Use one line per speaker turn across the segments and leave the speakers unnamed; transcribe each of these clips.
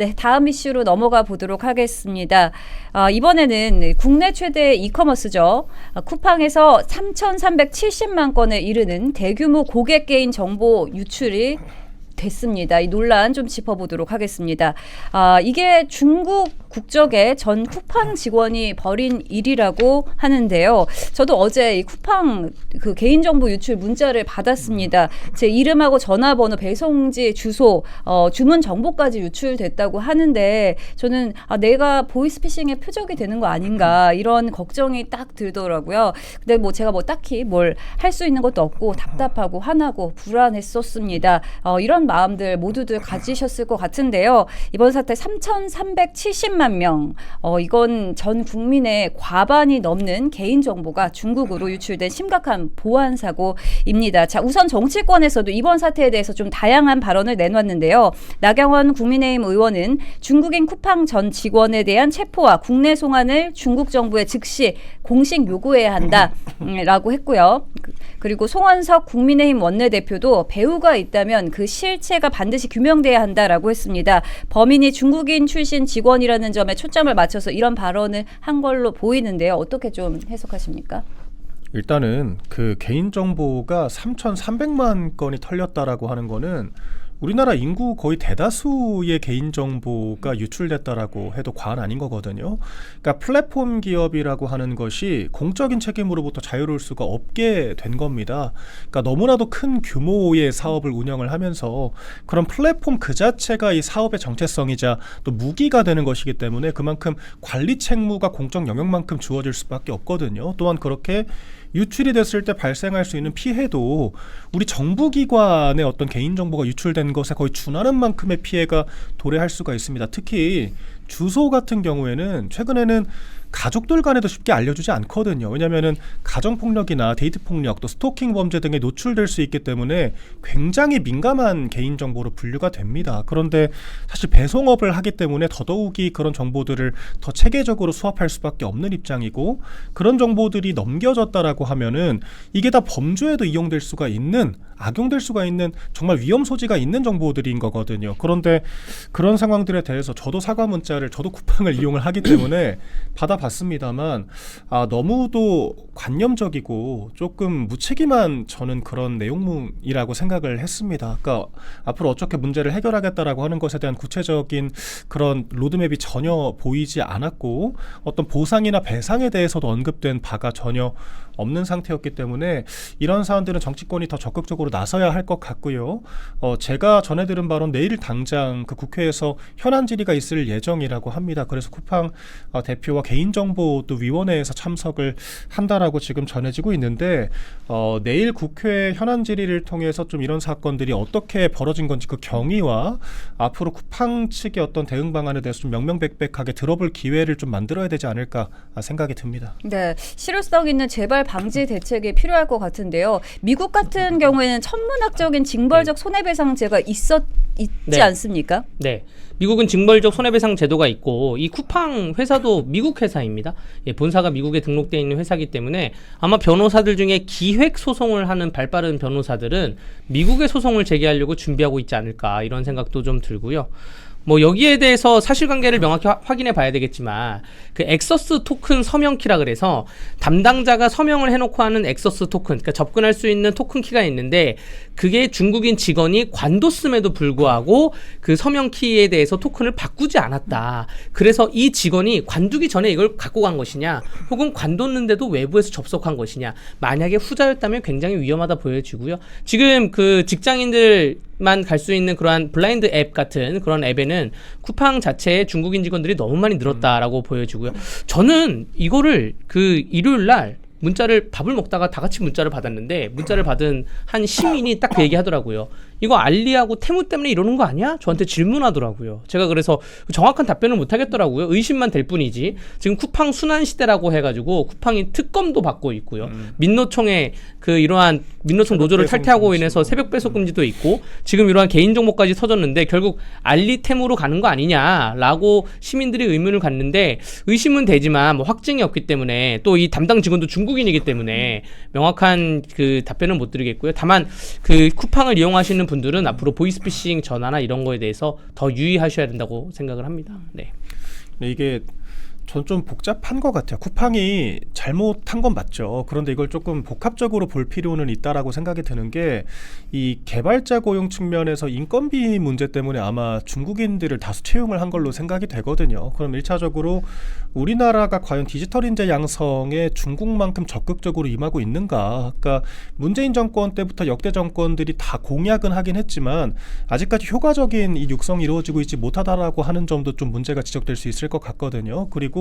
네, 다음 이슈로 넘어가 보도록 하겠습니다. 아, 이번에는 국내 최대 이커머스죠. 아, 쿠팡에서 3,370만 건에 이르는 대규모 고객 개인 정보 유출이 됐습니다. 이 논란 좀 짚어보도록 하겠습니다. 아, 이게 중국 국적의 전 쿠팡 직원이 벌인 일이라고 하는데요. 저도 어제 이 쿠팡 그 개인정보 유출 문자를 받았습니다. 제 이름하고 전화번호, 배송지, 주소, 어, 주문 정보까지 유출됐다고 하는데 저는 아, 내가 보이스피싱의 표적이 되는 거 아닌가 이런 걱정이 딱 들더라고요. 근데 뭐 제가 뭐 딱히 뭘 할 수 있는 것도 없고 답답하고 화나고 불안했었습니다. 어, 이런 마음들 모두들 가지셨을 것 같은데요. 이번 사태 3,370만 명. 어, 이건 전 국민의 과반이 넘는 개인 정보가 중국으로 유출된 심각한 보안 사고입니다. 자, 우선 정치권에서도 이번 사태에 대해서 좀 다양한 발언을 내놨는데요. 나경원 국민의힘 의원은 중국인 쿠팡 전 직원에 대한 체포와 국내 송환을 중국 정부에 즉시 공식 요구해야 한다라고 했고요. 그- 그리고 송원석 국민의힘 원내대표도 배우가 있다면 그 실 체가 반드시 규명돼야 한다라고 했습니다. 범인이 중국인 출신 직원이라는 점에 초점을 맞춰서 이런 발언을 한 걸로 보이는데요. 어떻게 좀 해석하십니까?
일단은 그 개인 정보가 3,300만 건이 털렸다라고 하는 거는 우리나라 인구 거의 대다수의 개인 정보가 유출됐다라고 해도 과언 아닌 거거든요. 그러니까 플랫폼 기업이라고 하는 것이 공적인 책임으로부터 자유로울 수가 없게 된 겁니다. 그러니까 너무나도 큰 규모의 사업을 운영을 하면서 그런 플랫폼 그 자체가 이 사업의 정체성이자 또 무기가 되는 것이기 때문에 그만큼 관리 책무가 공적 영역만큼 주어질 수밖에 없거든요. 또한 그렇게 유출이 됐을 때 발생할 수 있는 피해도 우리 정부기관의 어떤 개인정보가 유출된 것에 거의 준하는 만큼의 피해가 도래할 수가 있습니다. 특히 주소 같은 경우에는 최근에는 가족들 간에도 쉽게 알려주지 않거든요. 왜냐하면은 가정 폭력이나 데이트 폭력 또 스토킹 범죄 등에 노출될 수 있기 때문에 굉장히 민감한 개인 정보로 분류가 됩니다. 그런데 사실 배송업을 하기 때문에 더더욱이 그런 정보들을 더 체계적으로 수합할 수밖에 없는 입장이고 그런 정보들이 넘겨졌다라고 하면은 이게 다 범죄에도 이용될 수가 있는 악용될 수가 있는 정말 위험 소지가 있는 정보들인 거거든요. 그런데 그런 상황들에 대해서 저도 사과 문자를 저도 쿠팡을 이용을 하기 때문에 받아봤습니다만 아 너무도 관념적이고 조금 무책임한 저는 그런 내용이라고 생각을 했습니다. 그러니까 앞으로 어떻게 문제를 해결하겠다라고 하는 것에 대한 구체적인 그런 로드맵이 전혀 보이지 않았고 어떤 보상이나 배상에 대해서도 언급된 바가 전혀 없는 상태였기 때문에 이런 사안들은 정치권이 더 적극적으로 나서야 할 것 같고요. 어, 제가 전해 들은 바로는 내일 당장 그 국회에서 현안 질의가 있을 예정이라고 합니다. 그래서 쿠팡 어, 대표와 개인정보 또 위원회에서 참석을 한다라고 지금 전해지고 있는데 어, 내일 국회 현안 질의를 통해서 좀 이런 사건들이 어떻게 벌어진 건지 그 경위와 앞으로 쿠팡 측의 어떤 대응 방안에 대해서 좀 명명백백하게 들어볼 기회를 좀 만들어야 되지 않을까 생각이 듭니다.
네, 실효성 있는 재발 방지 대책이 필요할 것 같은데요. 미국 같은 경우에는 천문학적인 징벌적 손해배상제가 있었 있지
네.
않습니까?
네. 미국은 징벌적 손해배상 제도가 있고 이 쿠팡 회사도 미국 회사입니다. 예, 본사가 미국에 등록되어 있는 회사이기 때문에 아마 변호사들 중에 기획 소송을 하는 발빠른 변호사들은 미국의 소송을 제기하려고 준비하고 있지 않을까 이런 생각도 좀 들고요. 뭐 여기에 대해서 사실관계를 명확히 화- 확인해 봐야 되겠지만 그 엑서스 토큰 서명키라 그래서 담당자가 서명을 해놓고 하는 엑서스 토큰 그러니까 접근할 수 있는 토큰 키가 있는데 그게 중국인 직원이 관뒀음에도 불구하고 그 서명키에 대해서 토큰을 바꾸지 않았다. 그래서 이 직원이 관두기 전에 이걸 갖고 간 것이냐, 혹은 관뒀는데도 외부에서 접속한 것이냐. 만약에 후자였다면 굉장히 위험하다 보여지고요. 지금 그 직장인들 만 갈 수 있는 그러한 블라인드 앱 같은 그런 앱에는 쿠팡 자체에 중국인 직원들이 너무 많이 늘었다라고 보여지고요. 저는 이거를 그 일요일 날 문자를 밥을 먹다가 다 같이 문자를 받았는데 문자를 받은 한 시민이 딱 그 얘기 하더라고요. 이거 알리하고 테무 때문에 이러는 거 아니야? 저한테 질문하더라고요. 제가 그래서 정확한 답변을 못 하겠더라고요. 의심만 될 뿐이지. 지금 쿠팡 순환 시대라고 해가지고 쿠팡이 특검도 받고 있고요. 민노총의 그 이러한 민노총 노조를 탈퇴하고. 인해서 새벽 배송 금지도 있고 지금 이러한 개인 정보까지 터졌는데 결국 알리템으로 가는 거 아니냐라고 시민들이 의문을 갖는데 의심은 되지만 뭐 확증이 없기 때문에 또 이 담당 직원도 중국인이기 때문에 명확한 그 답변은 못 드리겠고요. 다만 그 쿠팡을 이용하시는 분들은 앞으로 보이스피싱 전화나 이런 거에 대해서 더 유의하셔야 된다고 생각을 합니다. 네.
이게 전 좀 복잡한 것 같아요. 쿠팡이 잘못한 건 맞죠. 그런데 이걸 조금 복합적으로 볼 필요는 있다라고 생각이 드는 게 이 개발자 고용 측면에서 인건비 문제 때문에 아마 중국인들을 다수 채용을 한 걸로 생각이 되거든요. 그럼 일차적으로 우리나라가 과연 디지털 인재 양성에 중국만큼 적극적으로 임하고 있는가? 그러니까 문재인 정권 때부터 역대 정권들이 다 공약은 하긴 했지만 아직까지 효과적인 이 육성이 이루어지고 있지 못하다라고 하는 점도 좀 문제가 지적될 수 있을 것 같거든요. 그리고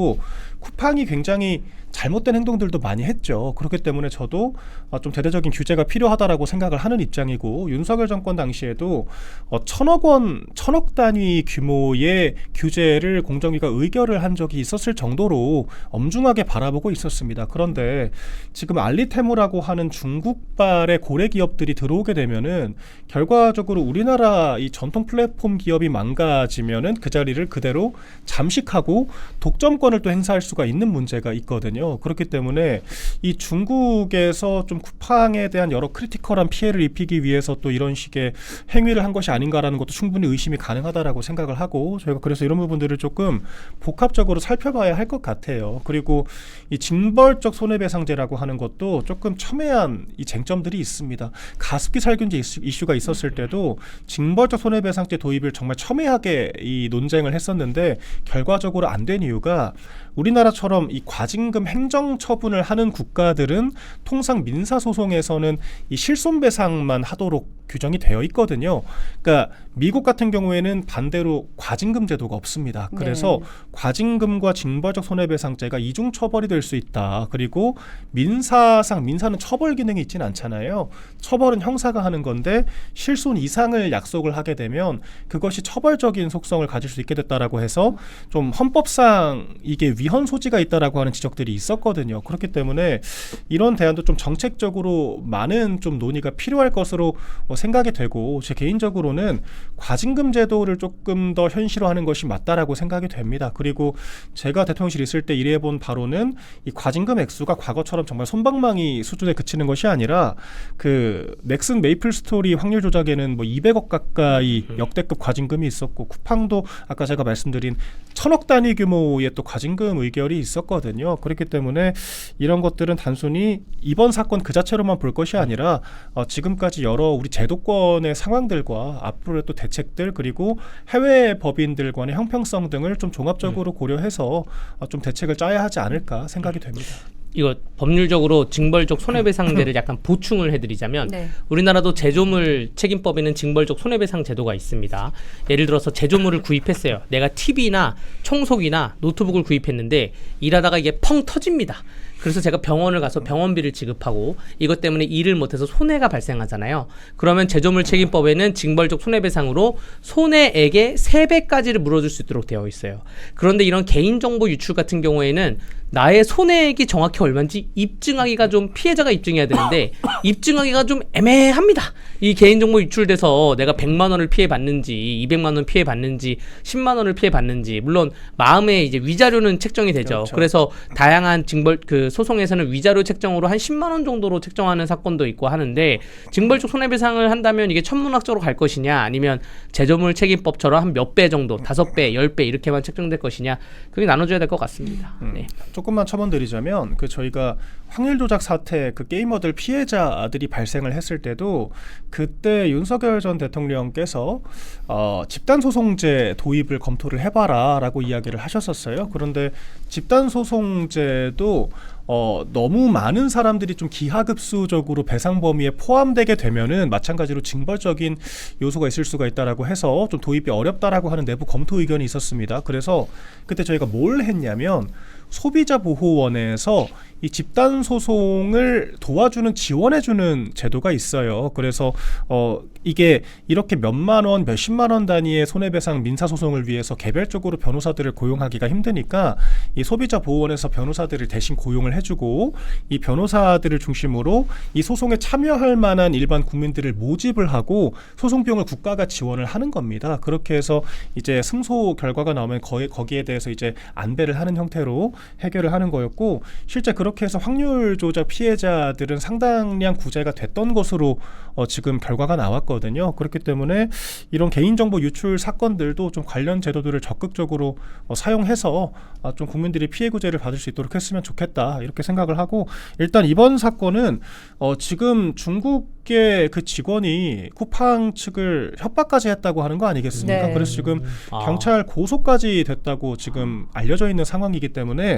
쿠팡이 굉장히 잘못된 행동들도 많이 했죠. 그렇기 때문에 저도 어, 좀 대대적인 규제가 필요하다라고 생각을 하는 입장이고 윤석열 정권 당시에도 어, 천억 원, 천억 단위 규모의 규제를 공정위가 의결을 한 적이 있었을 정도로 엄중하게 바라보고 있었습니다. 그런데 지금 알리테무라고 하는 중국발의 고래 기업들이 들어오게 되면은 결과적으로 우리나라 이 전통 플랫폼 기업이 망가지면은 그 자리를 그대로 잠식하고 독점권 을 또 행사할 수가 있는 문제가 있거든요. 그렇기 때문에 이 중국에서 좀 쿠팡에 대한 여러 크리티컬한 피해를 입히기 위해서 또 이런 식의 행위를 한 것이 아닌가라는 것도 충분히 의심이 가능하다라고 생각을 하고 저희가 그래서 이런 부분들을 조금 복합적으로 살펴봐야 할 것 같아요. 그리고 이 징벌적 손해배상제라고 하는 것도 조금 첨예한 이 쟁점들이 있습니다. 가습기 살균제 이슈, 이슈가 있었을 때도 징벌적 손해배상제 도입을 정말 첨예하게 이 논쟁을 했었는데 결과적으로 안 된 이유가 우리나라처럼 이 과징금 행정 처분을 하는 국가들은 통상 민사 소송에서는 이 실손 배상만 하도록 규정이 되어 있거든요. 그러니까 미국 같은 경우에는 반대로 과징금 제도가 없습니다. 그래서
네.
과징금과 징벌적 손해배상제가 이중 처벌이 될 수 있다. 그리고 민사상 민사는 처벌 기능이 있지는 않잖아요. 처벌은 형사가 하는 건데 실손 이상을 약속을 하게 되면 그것이 처벌적인 속성을 가질 수 있게 됐다라고 해서 좀 헌법상 이게 위헌 소지가 있다라고 하는 지적들이 있었거든요. 그렇기 때문에 이런 대안도 좀 정책적으로 많은 좀 논의가 필요할 것으로 어, 생각이 되고 제 개인적으로는 과징금 제도를 조금 더 현실화하는 것이 맞다라고 생각이 됩니다. 그리고 제가 대통령실 있을 때 일해본 바로는 이 과징금 액수가 과거처럼 정말 손방망이 수준에 그치는 것이 아니라 그 넥슨 메이플 스토리 확률 조작에는 뭐 200억 가까이 역대급 과징금이 있었고 쿠팡도 아까 제가 말씀드린 천억 단위 규모의 또 과징금 의결이 있었거든요. 그렇기 때문에 이런 것들은 단순히 이번 사건 그 자체로만 볼 것이 아니라 어, 지금까지 여러 우리 제도권의 상황들과 앞으로의 또 대책들 그리고 해외 법인들 간의 형평성 등을 좀 종합적으로 고려해서 어, 좀 대책을 짜야 하지 않을까 생각이 됩니다.
이거 법률적으로 징벌적 손해배상제를 약간 보충을 해드리자면
네.
우리나라도 제조물 책임법에는 징벌적 손해배상 제도가 있습니다. 예를 들어서 제조물을 구입했어요. 내가 TV나 청소기나 노트북을 구입했는데 일하다가 이게 펑 터집니다. 그래서 제가 병원을 가서 병원비를 지급하고 이것 때문에 일을 못해서 손해가 발생하잖아요. 그러면 제조물 책임법에는 징벌적 손해배상으로 손해액의 3배까지를 물어줄 수 있도록 되어 있어요. 그런데 이런 개인정보 유출 같은 경우에는 나의 손해액이 정확히 얼마인지 입증하기가 좀 피해자가 입증해야 되는데 입증하기가 좀 애매합니다. 이 개인정보 유출돼서 내가 100만 원을 피해 받는지 200만 원 피해 받는지 10만 원을 피해 받는지 물론 마음의 이제 위자료는 책정이 되죠.
그렇죠.
그래서 다양한 징벌 그 소송에서는 위자료 책정으로 한 10만 원 정도로 책정하는 사건도 있고 하는데 징벌적 손해배상을 한다면 이게 천문학적으로 갈 것이냐 아니면 제조물 책임법처럼 한 몇 배 정도 다섯 배, 열 배 이렇게만 책정될 것이냐 그게 나눠줘야 될 것 같습니다.
음.
네.
조금만 첨언드리자면 그 저희가 확률 조작 사태 그 게이머들 피해자들이 발생을 했을 때도 그때 윤석열 전 대통령께서 어, 집단 소송제 도입을 검토를 해봐라라고 이야기를 하셨었어요. 그런데 집단 소송제도 어, 너무 많은 사람들이 좀 기하급수적으로 배상 범위에 포함되게 되면은 마찬가지로 징벌적인 요소가 있을 수가 있다라고 해서 좀 도입이 어렵다라고 하는 내부 검토 의견이 있었습니다. 그래서 그때 저희가 뭘 했냐면 소비자 보호원에서 이 집단 소송을 도와주는 지원해주는 제도가 있어요. 그래서 어 이게 이렇게 몇만 원, 몇십만 원 단위의 손해배상 민사 소송을 위해서 개별적으로 변호사들을 고용하기가 힘드니까 이 소비자 보호원에서 변호사들을 대신 고용을 해주고 이 변호사들을 중심으로 이 소송에 참여할 만한 일반 국민들을 모집을 하고 소송 비용을 국가가 지원을 하는 겁니다. 그렇게 해서 이제 승소 결과가 나오면 거기, 거기에 대해서 이제 안배를 하는 형태로 해결을 하는 거였고 실제 그렇게 해서 확률 조작 피해자들은 상당량 구제가 됐던 것으로 어, 지금 결과가 나왔거든요. 그렇기 때문에 이런 개인정보 유출 사건들도 좀 관련 제도들을 적극적으로 어, 사용해서 아, 좀 국민들이 피해 구제를 받을 수 있도록 했으면 좋겠다 이렇게 생각을 하고 일단 이번 사건은 어, 지금 중국의 그 직원이 쿠팡 측을 협박까지 했다고 하는 거 아니겠습니까?
네.
그래서 지금
아.
경찰 고소까지 됐다고 지금 알려져 있는 상황이기 때문에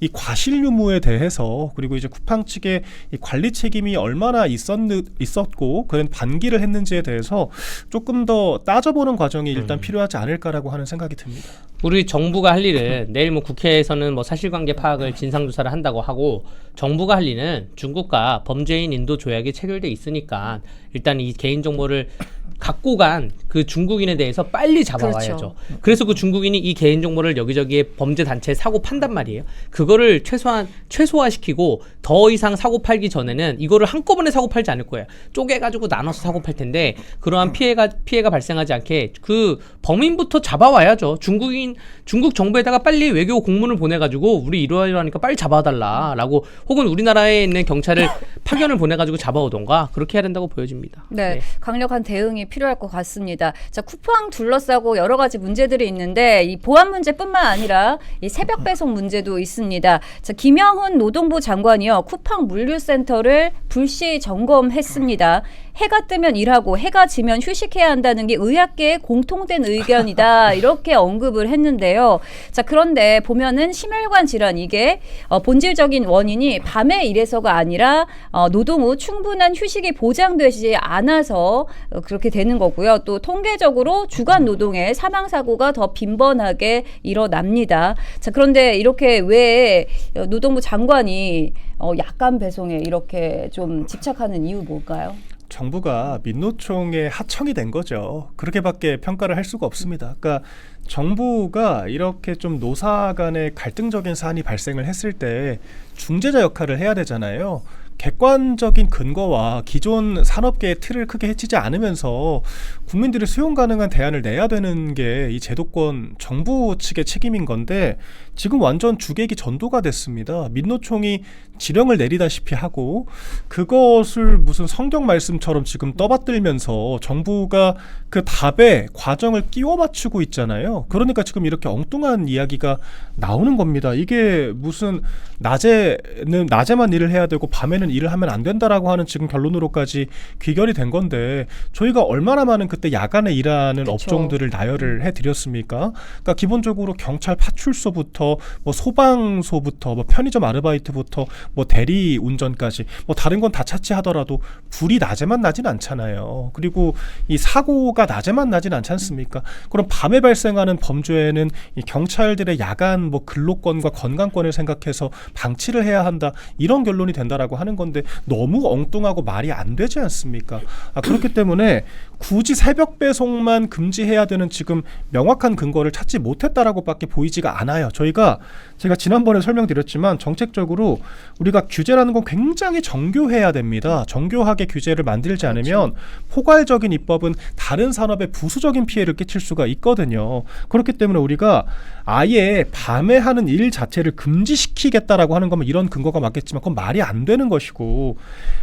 이 과실 유무에 대해서 그리고 이제 쿠팡 측의 이 관리 책임이 얼마나 있었, 있었고 그런 반기를 했는지에 대해서 조금 더 따져보는 과정이 일단
음.
필요하지 않을까라고 하는 생각이 듭니다.
우리 정부가 할 일은 내일 뭐 국회에서는 뭐 사실관계 파악을 진상 조사를 한다고 하고 정부가 할 일은 중국과 범죄인 인도 조약이 체결돼 있으니까 일단 이 개인 정보를 갖고 간 그 중국인에 대해서 빨리 잡아와야죠.
그렇죠.
그래서 그 중국인이 이 개인 정보를 여기저기에 범죄 단체에 사고 판단 말이에요. 그거를 최소한 최소화시키고 더 이상 사고 팔기 전에는 이거를 한꺼번에 사고 팔지 않을 거예요. 쪼개 가지고 나눠서 사고 팔 텐데 그러한 피해가 피해가 발생하지 않게 그 범인부터 잡아와야죠. 중국인 중국 정부에다가 빨리 외교 공문을 보내 가지고 우리 이러이러하니까 빨리 잡아 달라라고 혹은 우리나라에 있는 경찰을 파견을 보내 가지고 잡아오던가 그렇게 해야 된다고 보여집니다.
네, 강력한 대응이 필요할 것 같습니다. 자, 쿠팡 둘러싸고 여러 가지 문제들이 있는데 이 보안 문제뿐만 아니라 이 새벽 배송 문제도 있습니다. 자, 김영훈 노동부 장관이요 쿠팡 물류센터를 불시 점검했습니다. 해가 뜨면 일하고 해가 지면 휴식해야 한다는 게 의학계의 공통된 의견이다 이렇게 언급을 했는데요. 자 그런데 보면은 심혈관 질환 이게 어, 본질적인 원인이 밤에 일해서가 아니라 어, 노동 후 충분한 휴식이 보장되지 않아서 어, 그렇게 되는 거고요. 또 통계적으로 주간 노동의 사망 사고가 더 빈번하게 일어납니다. 자 그런데 이렇게 왜 어, 노동부 장관이 어, 약간 배송에 이렇게 좀 집착하는 이유 뭘까요?
정부가 민노총의 하청이 된 거죠. 그렇게밖에 평가를 할 수가 없습니다. 그러니까 정부가 이렇게 좀 노사 간의 갈등적인 사안이 발생을 했을 때 중재자 역할을 해야 되잖아요. 객관적인 근거와 기존 산업계의 틀을 크게 해치지 않으면서 국민들이 수용 가능한 대안을 내야 되는 게 이 제도권 정부 측의 책임인 건데 지금 완전 주객이 전도가 됐습니다. 민노총이 지령을 내리다시피 하고 그것을 무슨 성경 말씀처럼 지금 떠받들면서 정부가 그 답에 과정을 끼워 맞추고 있잖아요. 그러니까 지금 이렇게 엉뚱한 이야기가 나오는 겁니다. 이게 무슨 낮에는 낮에만 일을 해야 되고 밤에는 일을 하면 안 된다라고 하는 지금 결론으로까지 귀결이 된 건데 저희가 얼마나 많은 그때 야간에 일하는
그쵸.
업종들을 나열을 해드렸습니까? 그러니까 기본적으로 경찰 파출소부터 뭐 소방소부터 뭐 편의점 아르바이트부터 뭐 대리 운전까지 뭐 다른 건 다 차치하더라도 불이 낮에만 나진 않잖아요. 그리고 이 사고가 낮에만 나진 않지 않습니까? 그럼 밤에 발생하는 범죄에는 이 경찰들의 야간 뭐 근로권과 건강권을 생각해서 방치를 해야 한다 이런 결론이 된다라고 하는 건데 너무 엉뚱하고 말이 안 되지 않습니까? 아, 그렇기 때문에 굳이 새벽 배송만 금지해야 되는 지금 명확한 근거를 찾지 못했다라고밖에 보이지가 않아요. 저희가 제가 지난번에 설명드렸지만 정책적으로 우리가 규제라는 건 굉장히 정교해야 됩니다. 정교하게 규제를 만들지 않으면 포괄적인 입법은 다른 산업에 부수적인 피해를 끼칠 수가 있거든요. 그렇기 때문에 우리가 아예 밤에 하는 일 자체를 금지시키겠다라고 하는 거면 이런 근거가 맞겠지만 그건 말이 안 되는 것이고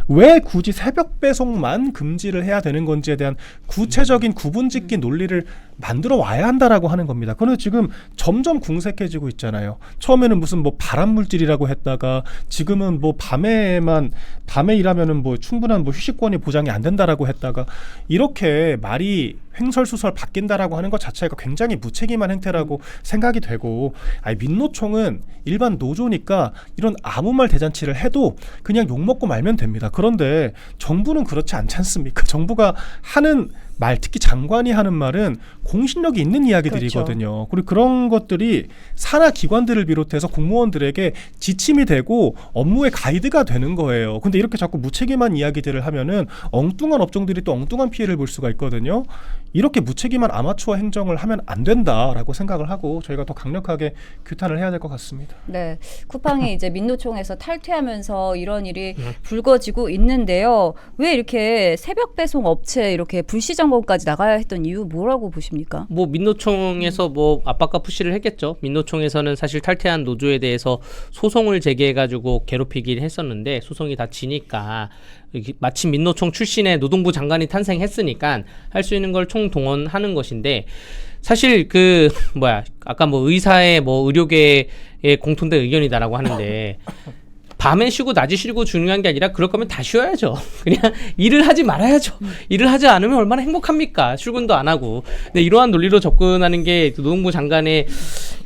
왜 굳이 새벽 배송만 금지를 해야 되는 건지에 대한 구체적인 구분짓기 논리를 만들어 와야 한다라고 하는 겁니다. 그런데 지금 점점 궁색해지고 있잖아요. 처음에는 무슨 뭐 발암 물질이라고 했다가 지금은 뭐 밤에만 밤에 일하면은 뭐 충분한 뭐 휴식권이 보장이 안 된다라고 했다가 이렇게 말이 횡설수설 바뀐다라고 하는 것 자체가 굉장히 무책임한 행태라고 생각이 되고 아니 민노총은 일반 노조니까 이런 아무 말 대잔치를 해도 그냥 욕 먹고 말면 됩니다. 그런데 정부는 그렇지 않지 않습니까? 정부가 하는 말 특히 장관이 하는 말은 공신력이 있는 이야기들이거든요. 그리고 그런 것들이 산하 기관들을 비롯해서 공무원들에게 지침이 되고 업무의 가이드가 되는 거예요. 근데 이렇게 자꾸 무책임한 이야기들을 하면은 엉뚱한 업종들이 또 엉뚱한 피해를 볼 수가 있거든요. 이렇게 무책임한 아마추어 행정을 하면 안 된다라고 생각을 하고 저희가 더 강력하게 규탄을 해야 될 것 같습니다.
네, 쿠팡이 이제 민노총에서 탈퇴하면서 이런 일이 불거지고 있는데요. 왜 이렇게 새벽 배송 업체 이렇게 불시 점검까지 나가야 했던 이유 뭐라고 보십니까?
뭐 민노총에서 뭐 압박과 푸시를 했겠죠. 민노총에서는 사실 탈퇴한 노조에 대해서 소송을 제기해가지고 괴롭히긴 했었는데 소송이 다 지니까 마침 민노총 출신의 노동부 장관이 탄생했으니까 할 수 있는 걸 총동원하는 것인데 사실 그 뭐야 아까 뭐 의사의 뭐 의료계의 공통된 의견이다라고 하는데 밤에 쉬고 낮에 쉬고 중요한 게 아니라 그럴 거면 다 쉬어야죠. 그냥 일을 하지 말아야죠. 일을 하지 않으면 얼마나 행복합니까? 출근도 안 하고. 근데 이러한 논리로 접근하는 게 노동부 장관의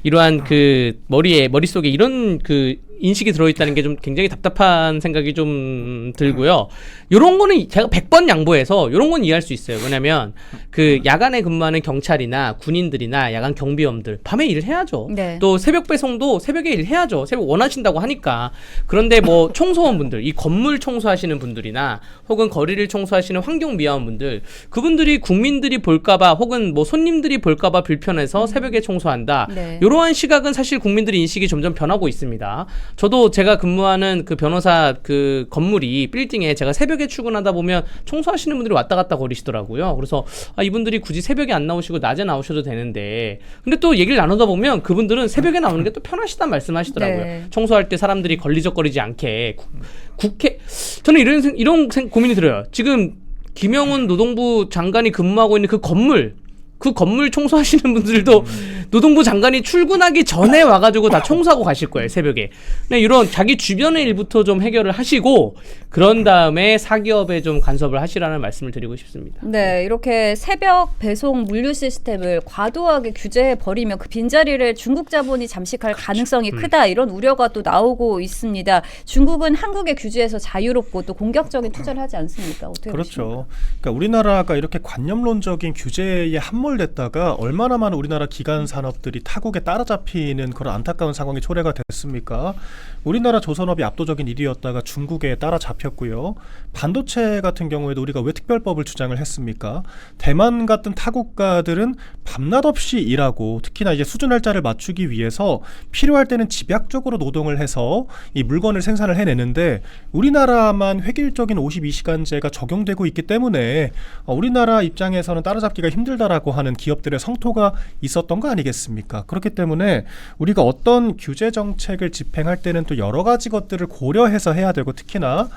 이러한 그 머리에 머릿속에 이런 그 인식이 들어있다는 게 좀 굉장히 답답한 생각이 좀 들고요. 요런 거는 제가 100번 양보해서 요런 건 이해할 수 있어요. 왜냐면 그 야간에 근무하는 경찰이나 군인들이나 야간 경비원들 밤에 일을 해야죠.
네.
또 새벽 배송도 새벽에 일해야죠. 새벽 원하신다고 하니까. 그런데 뭐 청소원분들, 이 건물 청소하시는 분들이나 혹은 거리를 청소하시는 환경 미화원분들, 그분들이 국민들이 볼까봐 혹은 뭐 손님들이 볼까봐 불편해서 새벽에 청소한다.
네.
이러한 시각은 사실 국민들의 인식이 점점 변하고 있습니다. 저도 제가 근무하는 그 변호사 그 건물이 빌딩에 제가 새벽에 출근하다 보면 청소하시는 분들이 왔다 갔다 거리시더라고요. 그래서 아 이분들이 굳이 새벽에 안 나오시고 낮에 나오셔도 되는데 근데 또 얘기를 나누다 보면 그분들은 새벽에 나오는 게 또 편하시단 말씀하시더라고요.
네.
청소할 때 사람들이 걸리적거리지 않게 국- 국회 저는 이런 생- 이런 생- 고민이 들어요. 지금 김영훈 노동부 장관이 근무하고 있는 그 건물 그 건물 청소하시는 분들도 노동부 장관이 출근하기 전에 와가지고 다 청소하고 가실 거예요 새벽에. 네, 이런 자기 주변의 일부터 좀 해결을 하시고 그런 다음에 사기업에 좀 간섭을 하시라는 말씀을 드리고 싶습니다.
네, 이렇게 새벽 배송 물류 시스템을 과도하게 규제해 버리면 그 빈자리를 중국 자본이 잠식할 가능성이
음.
크다 이런 우려가 또 나오고 있습니다. 중국은 한국의 규제에서 자유롭고 또 공격적인 투자를 하지 않습니까? 어떻게 보십니까?
그렇죠. 그러니까 우리나라가 이렇게 관념론적인 규제에 함몰 됐다가 얼마나 많은 우리나라 기간 산업들이 타국에 따라잡히는 그런 안타까운 상황이 초래가 됐습니까? 우리나라 조선업이 압도적인 1위였다가 중국에 따라잡혔고요. 반도체 같은 경우에도 우리가 왜 특별법을 주장을 했습니까? 대만 같은 타국가들은 밤낮 없이 일하고 특히나 이제 수준 할자를 맞추기 위해서 필요할 때는 집약적으로 노동을 해서 이 물건을 생산을 해내는데 우리나라만 획일적인 52시간제가 적용되고 있기 때문에 어, 우리나라 입장에서는 따라잡기가 힘들다라고 하는 기업들의 성토가 있었던 거 아니겠습니까? 그렇기 때문에 우리가 어떤 규제 정책을 집행할 때는 또 여러 가지 것들을 고려해서 해야 되고 특히나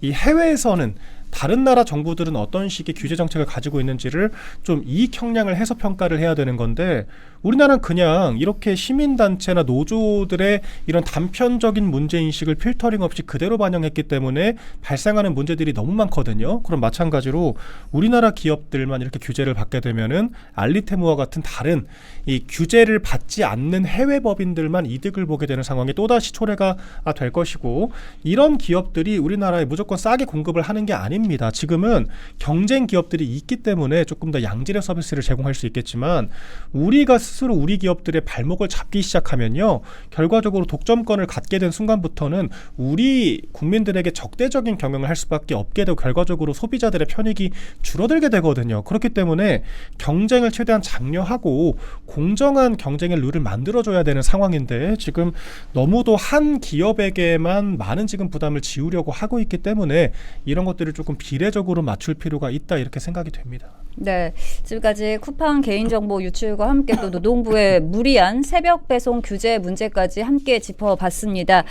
이 해외에서는 다른 나라 정부들은 어떤 식의 규제 정책을 가지고 있는지를 좀 이익 형량을 해서 평가를 해야 되는 건데 우리나라는 그냥 이렇게 시민단체나 노조들의 이런 단편적인 문제인식을 필터링 없이 그대로 반영했기 때문에 발생하는 문제들이 너무 많거든요. 그럼 마찬가지로 우리나라 기업들만 이렇게 규제를 받게 되면은 알리테무와 같은 다른 이 규제를 받지 않는 해외 법인들만 이득을 보게 되는 상황이 또다시 초래가 될 것이고 이런 기업들이 우리나라에 무조건 싸게 공급을 하는 게 아닙니다. 지금은 경쟁 기업들이 있기 때문에 조금 더 양질의 서비스를 제공할 수 있겠지만 우리가 스스로 우리 기업들의 발목을 잡기 시작하면요. 결과적으로 독점권을 갖게 된 순간부터는 우리 국민들에게 적대적인 경영을 할 수밖에 없게 되고 결과적으로 소비자들의 편익이 줄어들게 되거든요. 그렇기 때문에 경쟁을 최대한 장려하고 공정한 경쟁의 룰을 만들어줘야 되는 상황인데 지금 너무도 한 기업에게만 많은 지금 부담을 지우려고 하고 있기 때문에 이런 것들을 조금 비례적으로 맞출 필요가 있다 이렇게 생각이 됩니다.
네, 지금까지 쿠팡 개인정보 유출과 함께 또 노동부의 무리한 새벽 배송 규제 문제까지 함께 짚어봤습니다.